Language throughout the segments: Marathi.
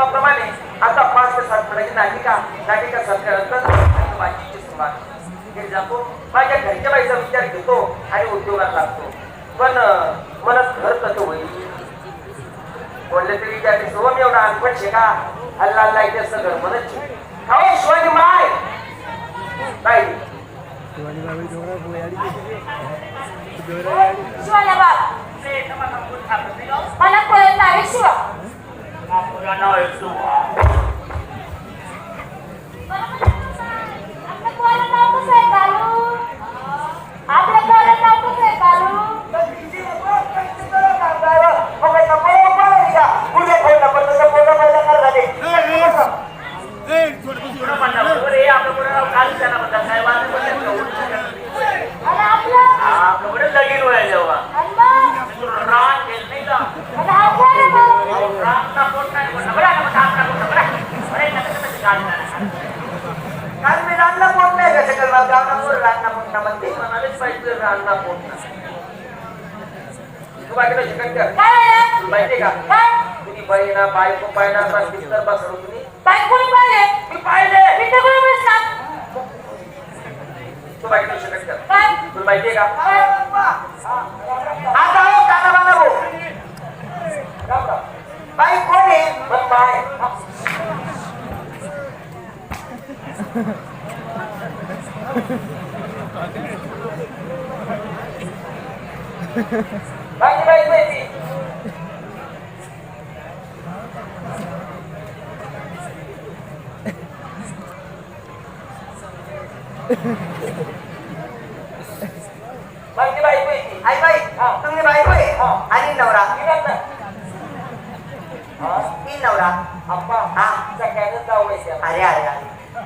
नियमाप्रमाणे आता पाच ते सात मिनिटाची नाटिका नाटिका संपल्यानंतर माझी सुरुवात घरी जातो माझ्या घरच्या बाईचा विचार घेतो आणि उद्योगात लागतो पण मला घर कसं होईल कोणले तरी विचारते सोम एवढा अनपण शे का हल्ला हल्ला इथे सगळं म्हणत खाओ शिवाजी माय शिवाला बाप मला कळत नाही Shiva I know it's the one. काल मी रानला पोट नाही कसं करणार गावना रानना ना म्हणते म्हणालेच पाहिजे रानना पोट ना तू बाकीला शिकत कर काय झालं? तुला माहितीये का तुम्ही बहिणा बायको पाहिला बस बिस्तर बसलो तुम्ही बाई कोणी पाहिले मी पाहिले मी तर कोणी बसणार तू बाकीला शिकत कर काय तुला माहितीये का? आता Bye bye. Bye bye baby. Hehehe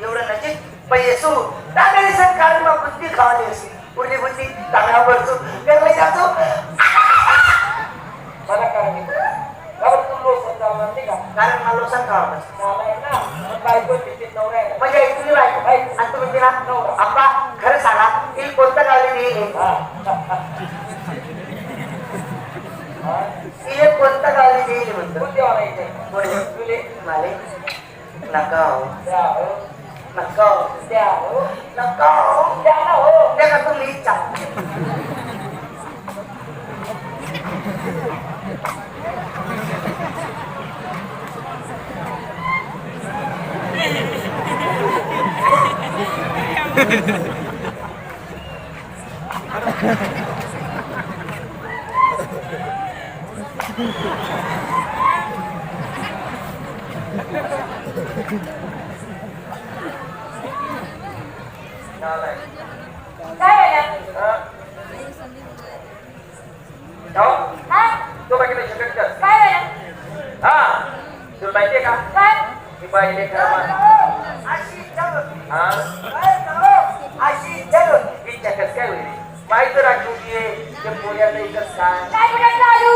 एवढं नजीक पहिले सू टाकायला सर काल मग बुद्धी खावाली असे उरली बुद्धी चांगला बसतो गरला जातो मला काय गावात तू लोक चालणार नाही का? कारण मला लोसन खावा बस बायको म्हणजे आई तुम्ही बायको. आणि तुम्ही तिला नवरा. आप्पा खरं सांगा ती म्हणतो कोणते वालायचे कोणी तुले? माले? नका மக்கள் மக்கள் எனக்கு நீச்சம் Thank you. तो बाकी शकत काय हा तुला माहितीये का काय? मी पाहिले खरं चल हा अशी इच्छा काय होईल माहिती राखली ते पोऱ्याला इथं काय चालू?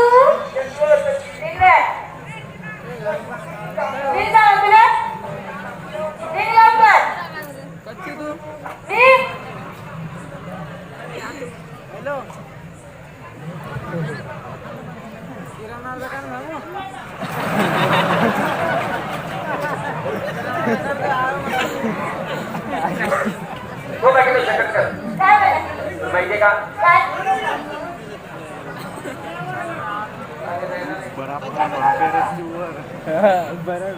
तो बाकी नाही शकत कर काय झालं? तुला माहितीये का काय? Beraber